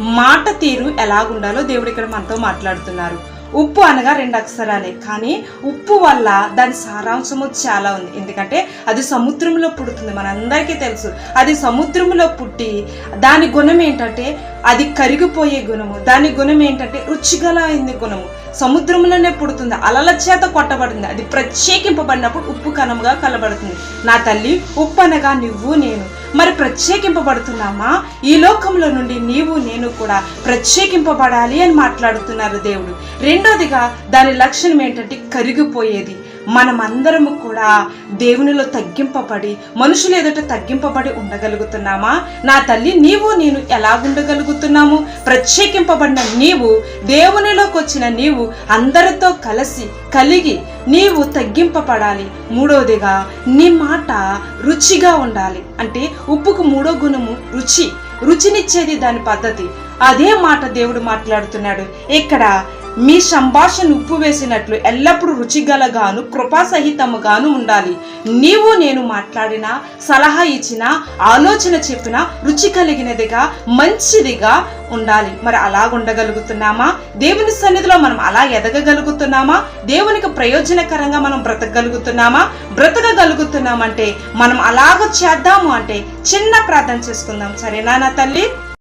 మాట తీరు ఎలాగుండాలో దేవుడు ఇక్కడ మనతో మాట్లాడుతున్నారు. ఉప్పు అనగా రెండు అక్షరాలే కానీ ఉప్పు వల్ల దాని సారాంశము చాలా ఉంది. ఎందుకంటే అది సముద్రంలో పుడుతుంది మనందరికీ తెలుసు. అది సముద్రంలో పుట్టి దాని గుణం ఏంటంటే అది కరిగిపోయే గుణము దాని గుణం ఏంటంటే రుచిగల అయింది గుణము. సముద్రంలోనే పుడుతుంది. అలల చేత కొట్టబడింది. అది ప్రత్యేకింపబడినప్పుడు ఉప్పు కణముగా కలబడుతుంది. నా తల్లి ఉప్పు అనగా నువ్వు నేను. మరి ప్రత్యేకింపబడుతున్నామా? ఈ లోకంలో నుండి నీవు నేను కూడా ప్రత్యేకింపబడాలి అని మాట్లాడుతున్నారు దేవుడు. రెండోదిగా దాని లక్షణం ఏంటంటే కరిగిపోయేది. మనమందరము కూడా దేవునిలో తగ్గింపబడి మనుషులు ఎదుట తగ్గింపబడి ఉండగలుగుతున్నామా? నా తల్లి నీవు నేను ఎలా ఉండగలుగుతున్నాము? ప్రత్యేకింపబడిన నీవు దేవునిలోకి వచ్చిన నీవు అందరితో కలిసి కలిగి నీవు తగ్గింపబడాలి. మూడవదిగా నీ మాట రుచిగా ఉండాలి. అంటే ఉప్పుకు మూడో గుణము రుచి. రుచినిచ్చేది దాని పద్ధతి. అదే మాట దేవుడు మాట్లాడుతున్నాడు. ఇక్కడ మీ సంభాషణ ఉప్పు వేసినట్లు ఎల్లప్పుడూ రుచిగలగాను కృపాసహితముగాను ఉండాలి. నీవు నేను మాట్లాడిన సలహా ఇచ్చిన ఆలోచన చెప్పిన రుచి కలిగినదిగా మంచిదిగా ఉండాలి. మరి అలా ఉండగలుగుతున్నామా దేవుని సన్నిధిలో మనం అలా ఎదగగలుగుతున్నామా? దేవునికి ప్రయోజనకరంగా మనం బ్రతకగలుగుతున్నామా? బ్రతకగలుగుతున్నామంటే మనం అలాగ చేద్దాము అంటే చిన్న ప్రార్థన చేసుకుందాం. సరేనా నా తల్లి?